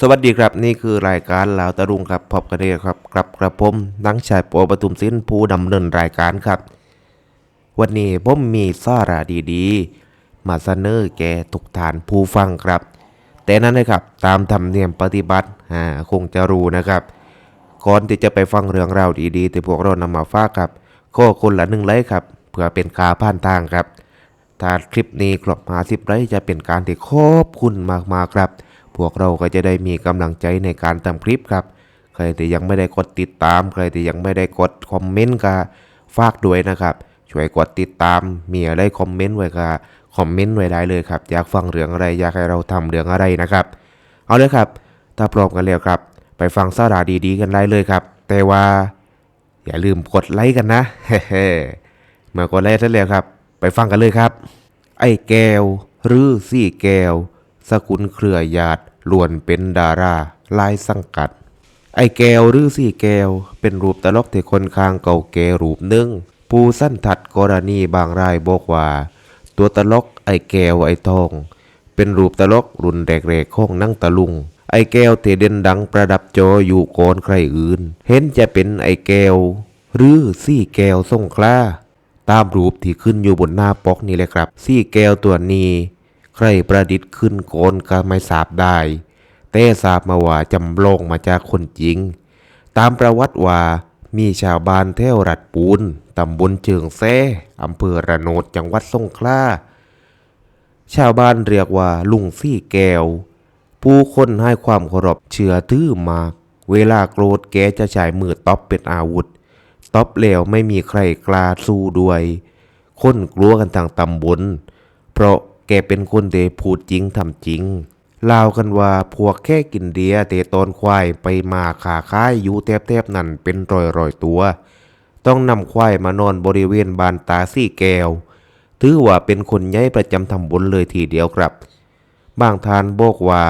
สวัสดีครับนี่คือรายการลาวตะลุงครับพบกันได้ครับกับกระผมนังชายโปอปทุมศิลป์ผู้ดำเนินรายการครับ วันนี้ผมมีสาระดีๆ มาเสนอแก่ทุกฐานผู้ฟังครับ แต่นั้นนะครับตามธรรมเนียมปฏิบัติอ่าคงจะรู้นะครับ ก่อนที่จะไปฟังเรื่องราวดีๆ ที่พวกเรานำมาฝากครับก็คนละหนึ่งไลค์ครับเพื่อเป็นคาผ่านทางครับถ้าคลิปนี้ครบหาสิบไลค์จะเป็นการที่ขอบคุณมากๆครับ พวกเราก็จะได้มีกำลังใจในการทำคลิปครับ ใครที่ยังไม่ได้กดติดตาม ใครที่ยังไม่ได้กดคอมเมนต์ก็ฝากด้วยนะครับ ช่วยกดติดตาม มีอะไรคอมเมนต์ไว้ก็คอมเมนต์ไว้ได้เลยครับ อยากฟังเรื่องอะไร อยากให้เราทำเรื่องอะไรนะครับ เอาเลยครับ ถ้าพร้อมกันแล้วครับ ไปฟังสาระดีๆ กันได้เลยครับ แต่ว่า อย่าลืมกดไลค์กันนะ เมื่อกดไลค์เสร็จแล้วครับ ไปฟังกันเลยครับ ไอ้แก้วหรือสี่แก้ว สกุลเครือญาติล้วนเป็นดาราลายสังกัด ไอแก้วหรือสี่แก้ว เป็นรูปตลกที่คนข้างเก่าแก่รูปหนึ่งผู้สั้นถัดกรณีบางรายบอกว่า ตัวตลกไอแก้วไอทอง เป็นรูปตลกรุ่นแรกๆของนั่งตะลุง ไอแก้วเทเด่นดังประดับจออยู่ก่อนใครอื่น เห็นจะเป็นไอแก้วหรือสี่แก้วทรงคล้าตามรูปที่ขึ้นอยู่บนหน้าปกนี่เลยครับสี่แก้วตัวนี้ ใครประดิษฐ์ขึ้นโกนก็ไม่ทราบได้ แต่ทราบมาว่าจำลองมาจากคนจริง ตามประวัติว่ามีชาวบ้านแถวรัดปูนตำบลเชิงแซ่อำเภอระโนดจังหวัดสงขลาชาวบ้านเรียกว่าลุงซี่แก้ว ผู้คนให้ความเคารพเชื่อถือมาก เวลาโกรธแกจะใช้มือตบเป็นอาวุธตบแล้วไม่มีใครกล้าสู้ด้วย คนกลัวกันทางตำบลเพราะ แกเป็นคนเดพูดจริงทำจริงเล่าวกันว่าพวกแค่กินเดียเตตอนควายไปมาขาค่ายอยู่แทบๆนั่นเป็นรอยๆตัว ต้องนำควายมานอนบริเวณบานตาซี่แก้ว ถือว่าเป็นคนใหญ่ประจำตำบลเลยทีเดียวครับ บางทานบอกว่า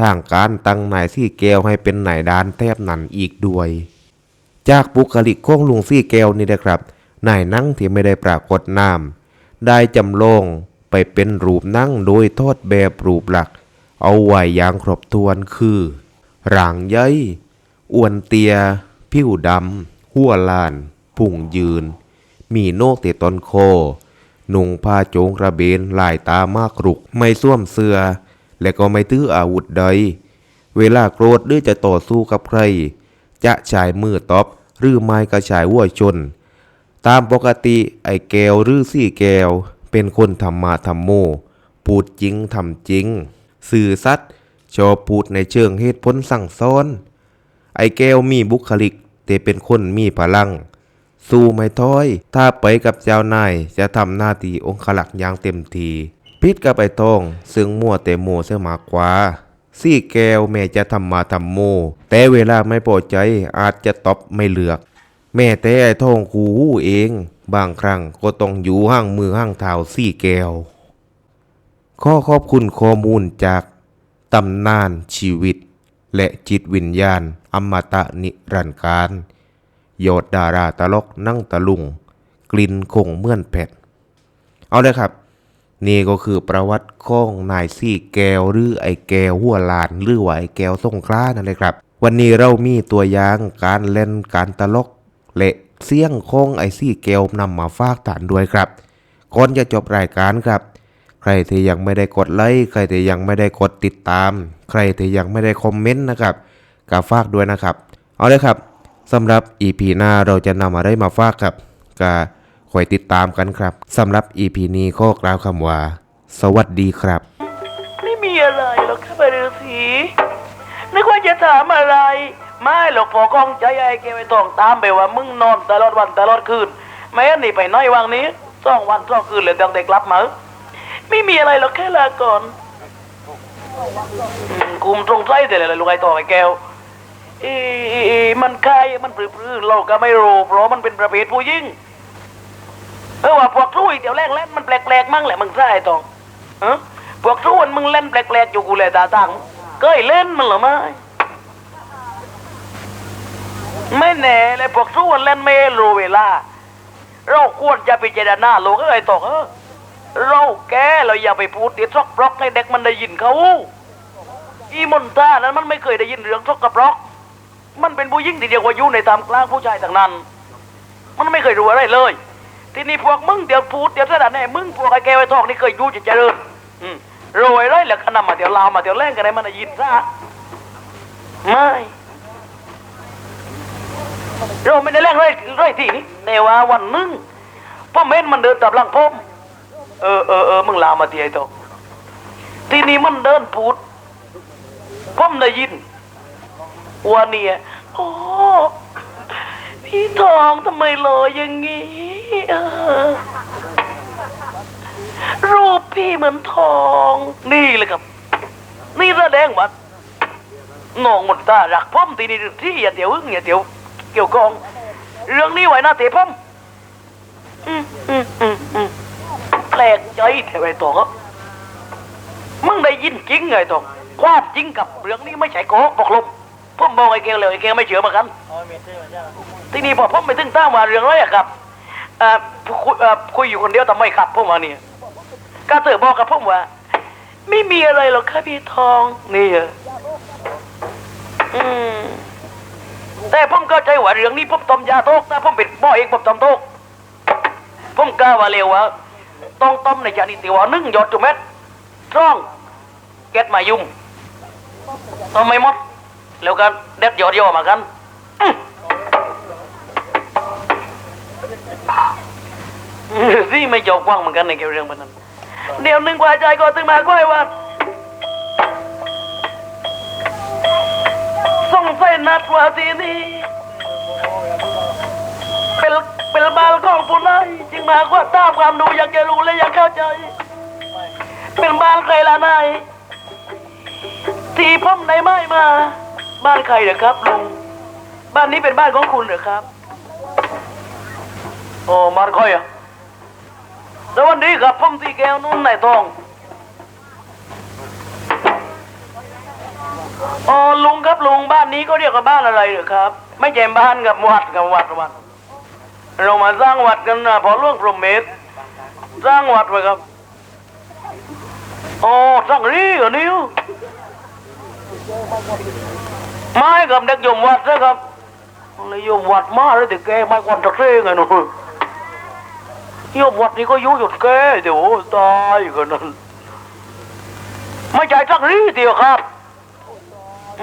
ทางการตั้งนายซี่แก้วให้เป็นนายดานแทบนั่นอีกด้วย จากบุคลิกของลุงซี่แก้วนี่นะครับนายนั่งที่ไม่ได้ปรากฏนาม ได้จำลอง เป็นรูปนั่งโดยทอดแบบรูปหลัก เอาไว้อย่างครบถ้วนคือร่างใหญ่อ้วนเตีย ผิวดำ หัวลานพุ่งยืน มีโนกติดต้นคอนุ่งผ้าโจงกระเบนลายตามากรุก ไม่ส้วมเสือและก็ไม่ตื้ออาวุธใด เวลาโกรธหรือจะต่อสู้กับใคร จะใช้มือตบหรือไม้กระชายวัวชน ตามปกติไอ้แก้วหรือสี่แก้ว เป็นคนธรรมะธรรมโม พูดจริงทำจริง สื่อสัตย์ชอบพูดในเชิงเหตุผลสั่งซ้อน ไอแก้วมีบุคลิก แต่เป็นคนมีพลัง สู้ไม่ท้อย ถ้าไปกับเจ้านายจะทำหน้าที่องคลักอย่างเต็มทีพิษกับไอทอง ซึ่งมั่วแต่โมเสมากกว่าซี่แก้วแม่จะทำมาทำโม แต่เวลาไม่พอใจอาจจะตอบไม่เลือก แม่แต่ไอทองคูหูเอง บางครั้งก็ต้องอยู่ห้างมือห้างเท้าซี่แก้ว ข้อขอบคุณข้อมูลจากตำนานชีวิต และจิตวิญญาณ อมตะนิรันดร์การยอดดาราตลกนั่งตะลุง กลิ่นคงเมื่อนแผดเอาเลยครับ นี่ก็คือประวัติของนายซี่แก้วหรือไอ้แก้วหัวลานหรือว่าไอ้แก้วสงขลานั่นเลยครับ วันนี้เรามีตัวอย่างการเล่นการตลกและ เสียงของไอซี่แก้วนำมาฝากฐานด้วยครับก่อนจะจบรายการครับ ใครที่ยังไม่ได้กดไลค์ใครที่ยังไม่ได้กดติดตาม ใครที่ยังไม่ได้คอมเมนต์นะครับก็ฝากด้วยนะครับ เอาเลยครับสำหรับ EP หน้าเราจะนำอะไรมาฝากครับก็คอยติดตามกันครับสำหรับ EP นี้ข้อกล่าวคำว่า สวัสดีครับ ถามอะไรไม่หรอกพอกล้องใจไอ้แกไปต้องตามไปว่ามึงนอนตลอดวันตลอดคืนไม่นี่ไปน้อยวังนี้สองวันสองคืนเลยตั้งแต่กลับมาไม่มีอะไรหรอกแค่ลาก่อนอืมกุมตรงใจแต่เลยลูกไอ้ต่อไอ้แก้วอีมันคายมันปลื้อเราก็ไม่รู้เพราะมันเป็นประเภทผู้ยิ่งเออว่าพวกทุ่ยเดี๋ยวแรกเล่นมันแปลกๆมั่งแหละมึงใช่ตองเออพวกทุกคนมึงเล่นแปลกๆอยู่กูเลยตาตั้งเคยเล่นมันเหรอไม่ ไม่แน่เลยพวกทุกคนเล่นไม่รู้เวลา เราควรจะพิจารณาโลกอะไรตอกเออเราแกเราอย่าไปพูดติดซอกบล็อกให้เด็กมันได้ยินเขาอีมอนตานั้นมันไม่เคยได้ยินเรื่องทกกระปรอก มันเป็นผู้หญิงที่เดียวว่าอยู่ในตามกลางผู้ชายต่างนั้น มันไม่เคยรู้อะไรเลย ทีนี้พวกมึงเดี๋ยวพูดเดี๋ยวเสด็จแน่มึงพวกไอ้แกไอ้ทองนี่เคยอยู่จะเจริญรวยไรแล้วก็นำมาเดี๋ยวลาวมาเดี๋ยวแรงกันได้มันได้ยินซะไม่ เราไม่ได้แรงไรไรที่นี่แต่ว่าวันนึงพ่อเม่นมันเดินตับหลังพ่มเออเออเออมึงลามาเตีไอ้ทองทีนี้มันเดินพูดพ่อมได้ยินวันนี้โอ้พี่ทองทำไมหล่ออย่างงี้เออรูปพี่เหมือนทอง นี่เลยครับ นี่แสดงว่าน้องมนตารักพ่อมทีนี่ที่อย่าเดี๋ยวอึ้งอย่าเดี๋ยว เกี่ยวกอง เรื่องนี้ไว้หน้าเตะพ่อมอืมอืมอืมอืมแปลกใจแต่ไอ้ตัวครับมึงได้ยินจริงไงตัวความจริงกับเรื่องนี้ไม่ใช่โกหกบอกลมผมบอกไอ้เกลเลยไอ้เกลไม่เชื่อเหมือนกันที่นี่พอผมไปถึงตั้งมาเรื่องอะไรอะครับเอ่อคุยเอ่อคุยอยู่คนเดียวทำไมครับผมว่าเนี่ยกาเตอร์บอกกับผมว่า ไม่มีอะไรหรอกครับพี่ทองนี่เหรออืม แต่ผมก็ใจว่าเรื่องนี้ผมต้มยาโทกแต่ผมเป็นหม้อเองผมต้มโทกผมกล้าว่าเร็วว่าต้องต้มในจานิติว่านึ่งหยดจุเม็ดร่องเก็ดมายุ่มต้มไม่หมดแล้วก็เด็ดยอดยอมากันอื้อที่ไม่จบกว้างเหมือนกันในเกี่ยวเรื่องพนันเดี๋ยวหนึ่งกว่าใจก็ตึงมาก้อยว่า ส่นัดว่าทีนี้เป็นเป็นบาลของผู้นายจึงมาว่าตามความดูอยากจะรู้และอยากเข้าใจ เป็นบ้านใครล่ะนายที่พ่อมในไม้มา บ้านใครเหรอครับลุงบ้านนี้เป็นบ้านของคุณเหรอครับโอ้บ้านใครอะสวัสดีครับพ่อมสีแก้วนุ่นนายทอง อ๋อลุงครับลุงบ้านนี้ก็เรียกว่าบ้านอะไรหรือครับ ไม่ใช่บ้านกับวัดกับวัดวัด เรามาสร้างวัดกันนะพอล่วงพรหมเมตรสร้างวัดไว้ครับอ๋อสร้างรีเหรอนิ้วไม้กับเด็กโยมวัดนะครับเลยโยมวัดมาเลยแต่แกไม่ควันตะเร่ไงหนูโยมวัดนี่ก็ยุ่หยุดแกเดี๋ยวตายกันนั้นไม่ใช่สักรีเดียวครับ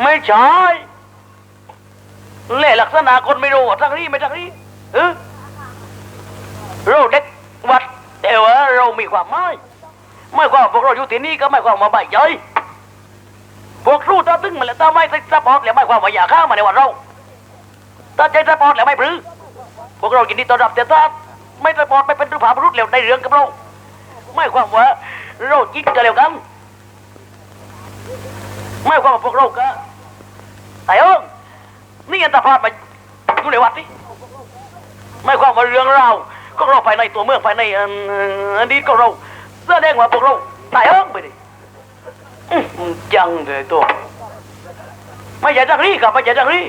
ไม่ใช่เล่ลักษณะคนไม่รู้ว่าสักรีไม่สักรีเออเราเด็กวัดแต่ว่าเรามีความหมายไม่ความพวกเราอยู่ที่นี่ก็ไม่ความว่าใบใจพวกรู้ตาตึงมาแล้วตาไม่สปอร์ตแล้วไม่ความว่าอยากข้ามาในวันเราตาใจสปอร์ตแล้วไม่ปรือพวกเรายินดีต้อนรับแต่ถ้าไม่สปอร์ตไม่เป็นรูปภาพรุษแล้วในเรื่องกับเราไม่ความว่าเราจิกกันแล้วกัน ไม่ความว่าพวกเราก็ไอ้เอิงนี่อันตรพาดมาอยู่ในวัดนี่ไม่ความว่าเรื่องเราก็เราภายในตัวเมืองภายในอันอันนี้ก็เราแสดงว่าพวกเราไอ้เอิงไปดิอื้อมึงจังเลยตัวไม่ใช่จักรีครับไม่ใช่จักรี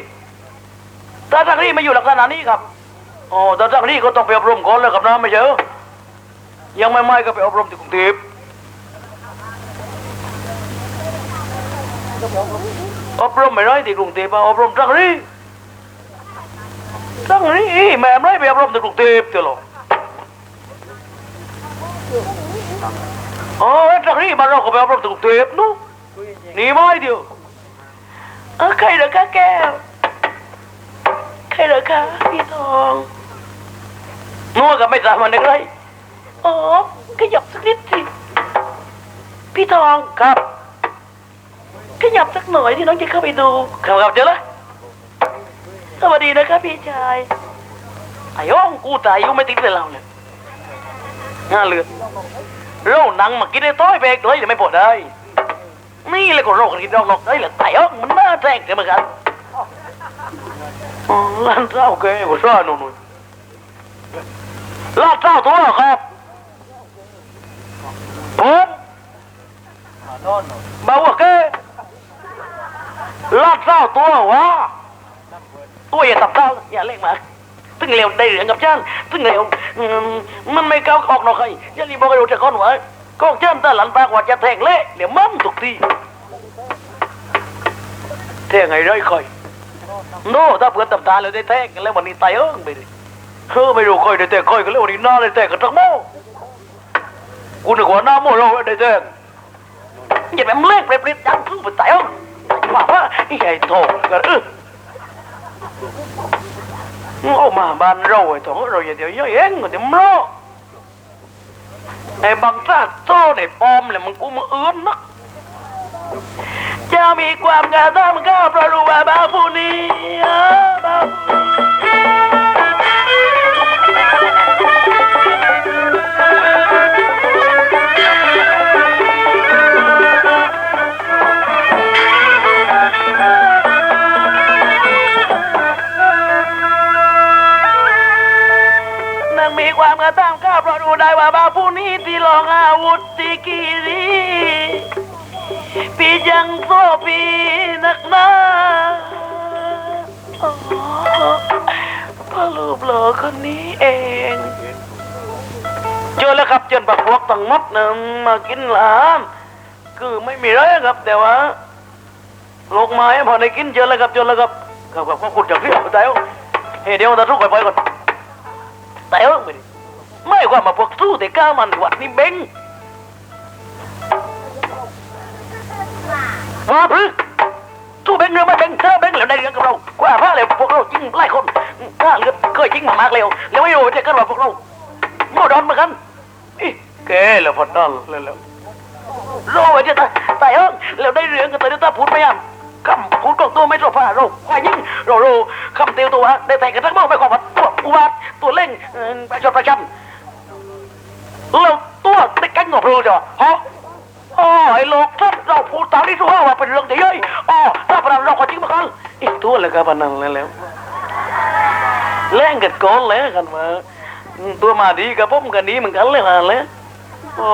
ถ้าจักรีไม่อยู่ลักษณะนี้ครับโอ้ถ้าจักรีก็ต้องไปอบรมก่อนเลยครับนะไม่ใช่เหรอยังไม่ไม่ก็ไปอบรมที่กรุงเทพ อบรมไม่ได้ที่กรุงเทพอบรมจักรีจักรีแม่ไม่ไปอบรมที่กรุงเทพเถอะหรออ๋อจักรีมานเราก็ไปอบรมที่กรุงเทพนู้นหนีไม่เดียวเออใครเหรอคะแก้วใครเหรอคะพี่ทองนัวกับไม่สามวันนึกเลยอ๋อขยับสักนิดสิพี่ทองครับ ขยับสักหน่อยที่น้องจะเข้าไปดูครับครับเจอแล้วสวัสดีนะครับพี่ชายไอ้โอ้งกูตายอยู่ไม่ติดเลยเราเนี่ยน่าเลือดเราหนังมากินได้ต้อยเบกเลยเดี๋ยวไม่ปวดได้ นี่เลยก็โรคกินดอกนอกได้เลยไต่ออกมันน่าแทงกันเหมือนกันอ๋อร้านเจ้าแกก็ซ่าหนุ่นๆร้านเจ้าตัวครับผมบอกว่าแก ร้านเจ้าตัววะตัวอย่าตับเจ้าอย่าเล่นมาตึงเร็วได้เหลืองกับฉันตึงเร็วมันไม่ก้าวออกนอกใครอย่ารีบบอกให้รู้จักก่อนวะก็เจ้าตาหลันปากว่าจะแทงเละเดี๋ยวมั่มทุกทีแทงไงร้อยคอยโน่ถ้าเพื่อนตำตาเลยได้แทงกันแล้ววันนี้ตายเอิ้งไปดิเธอไม่รู้คอยได้แท่งคอยกันแล้ววันนี้หน้าได้แท่งกันทั้งโม่กูนึกว่าหน้าโม่เราได้แท่งอย่าแบบเล่กเปรี้ยๆจังสู้ไปตายเอิ้ง มาใหญ่โตกันเออเอามาบ้านเราไอ้โถเราอย่าเดี๋ยวย่อยเองเดี๋ยวมันโลไอ้บางซาโซ่ไอ้ปอมเลยมันกูมึงเอื้อนนะจะมีความกระด้างก็เพราะรู้ว่า ได้ว่าบาปผู้นี้ที่ลองอาวุธที่กีรีพี่ยังโซปีนักหนาอ๋อพ่อรูปหล่อคนนี้เองเจอแล้วครับเจนปักพวกตั้งหมดนะมากินหลามคือไม่มีอะไรครับ แต่ว่าโลกไม้พอได้กินเจอแล้วครับเจอแล้วครับครับครับขอบคุณจากที่เอาแต่เฮ้ยเดี๋ยวเราทุกไปไปก่อนแต่เออ ไม่ได้ไม่ว่ามาพวกสู้แต่ก้ามันวัดนี่เบ้งว่าพึ่งสู้เบงเรือไม่เบงเธอเบงเหลวในเรื่องกับเรากว่าพระเลยพวกเราจริงไล่คนถ้าเลือดเคยจริงมากๆเร็วแล้วไม่รู้จะกันว่าพวกเราโง่ดอนเหมือนกันอีแกแล้วพอดอนแล้วแล้วรอไว้จะตายตายเอิ้งแล้วได้เรื่องกันแต่เดี๋ยวตาพูดไม่ยามคำพูดของตัวไม่ตรผ้าเราควายยิ่งเราเราคำเตียวตัวได้แต่กันทั้งหมดไม่ความว่าตัวอุบาทตัวเล่งเอ่อประชดประชัน แล้วตัวติดกันงบรู้จ้ะฮะอ๋อไอ้โลกถ้าเราพูดตามที่ทุกว่าเป็นเรื่องที่ย่อ๋อถ้าพนันเราก็จริงมากันอีกตัวเลยครับพนันแล้วแล้วแล่งกันก่อนแล้วกันมาตัวมาดีกับผมกันนี้เหมือนกันเลยมาแล้วโอ้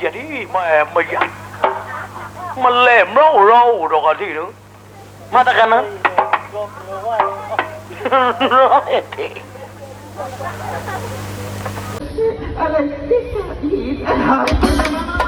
ยาดีแม่ไม่ยักมันเล่มเราเราดอกที่หนึ่งมาตะกันนะร้อยเท่ ไรที่สุดอีก